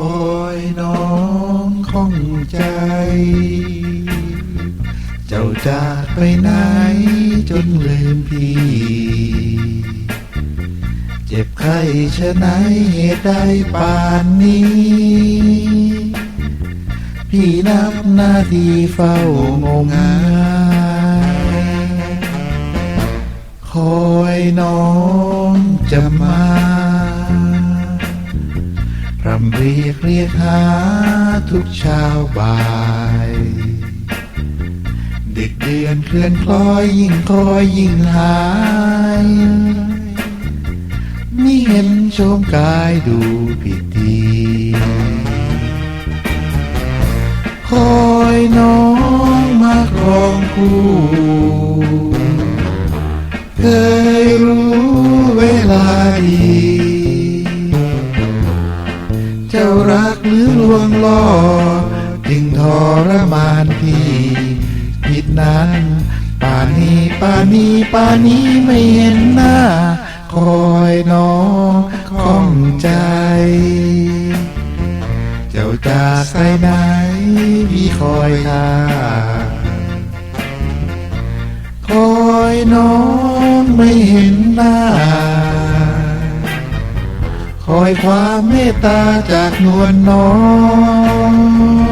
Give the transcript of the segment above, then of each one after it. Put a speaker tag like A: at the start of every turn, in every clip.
A: คอยน้องคงใจ เจ้าจากไปไหนจนลืมพี่ เจ็บไข้ชะไหนเหตุใดป่านนี้ พี่นับหน้าที่เฝ้างงงายคอยน้องจะมา รำเรียกเรียกหาทุกเช้าบ่าย ดึกเดือนเคลื่อนคล้อยยิ่งคล้อยยิ่งหายมิเห็นโฉมกายดูผิดดีคอยน้องมาครองคู่เคยรู้เวลาดี จ้ารักหรือลวงล่อ จึงทรมานพี่ผิดนั้นป่านนี้ป่านนี้ป่านนี้ไม่เห็นหน้า คอยน้องข้องใจ เจ้าจากไปไหนพี่คอยท่าคอยน้องไม่เห็นหน้า อยความเมตตาจากนวลน้อง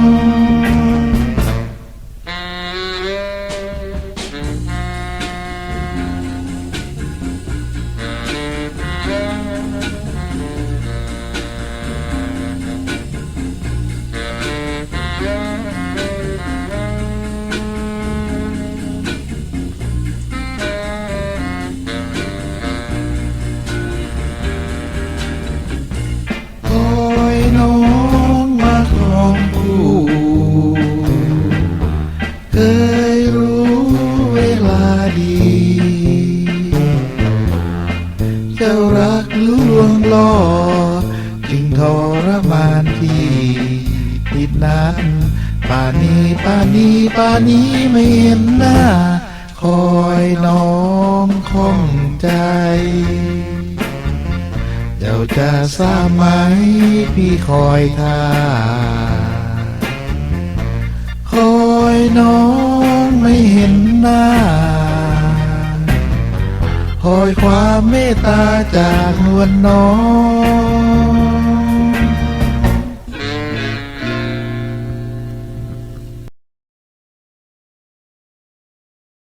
A: เจ้ารักลวงล่อ จึงทรมานพี่ติดนั้นป่านนี้ป่านนี้ป่านนี้ไม่เห็นหน้า คอยน้องข้องใจ เจ้าจะทราบไหมพี่คอยท่าคอยน้อง อยความเมตตาจากนวลน้อง